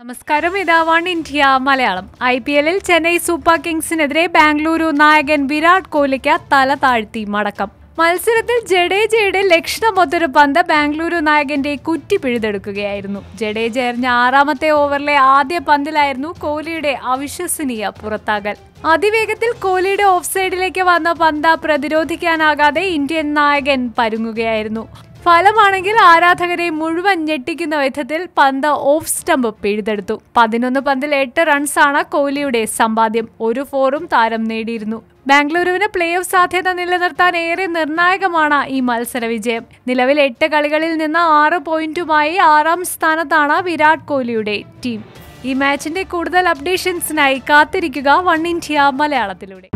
നമസ്കാരം. ഇതാവാണ് India Malayalam. I P എല്ലിൽ ചെന്നൈ സൂപ്പർ കിങ്സിനെതിരെ ബാംഗ്ലൂരു നായകൻ വിരാട് കോഹ്ലിക്ക് തല താഴ്ത്തി മടക്കം. മത്സരത്തിൽ ജഡേജയുടെ ലക്ഷണമൊത്തൊരു പന്ത് ബാംഗ്ലൂരു നായകന്റെ കുറ്റി പിഴുതെടുക്കുകയായിരുന്നു. ജഡേജ എറിഞ്ഞ ആറാമത്തെ ഓവറിലെ ആദ്യ പന്തിലായിരുന്നു കോഹ്ലിയുടെ അവിശ്വസനീയ പുറത്താകൽ. അതിവേഗത്തിൽ കോഹ്ലിയുടെ ഓഫ് സൈഡിലേക്ക് വന്ന പന്ത പ്രതിരോധിക്കാനാകാതെ ഇന്ത്യൻ നായകൻ പരുങ്ങുകയായിരുന്നു. ഫലമാണെങ്കിൽ ആരാധകരെ മുഴുവൻ ഞെട്ടിക്കുന്ന വിധത്തിൽ പന്ത് ഓഫ് സ്റ്റംപ് പിഴുതെടുത്തു. പതിനൊന്ന് പന്തിൽ എട്ട് റൺസാണ് കോഹ്ലിയുടെ സമ്പാദ്യം. ഒരു ഫോറും താരം നേടിയിരുന്നു. ബാംഗ്ലൂരുവിന് പ്ലേ ഓഫ് സാധ്യത നിലനിർത്താൻ ഏറെ നിർണായകമാണ് ഈ മത്സര വിജയം. നിലവിൽ എട്ട് കളികളിൽ നിന്ന് ആറ് പോയിന്റുമായി ആറാം സ്ഥാനത്താണ് വിരാട് കോഹ്ലിയുടെ ടീം. ഈ മാച്ചിന്റെ കൂടുതൽ അപ്ഡേഷൻസിനായി കാത്തിരിക്കുക വൺ ഇന്ത്യ മലയാളത്തിലൂടെ.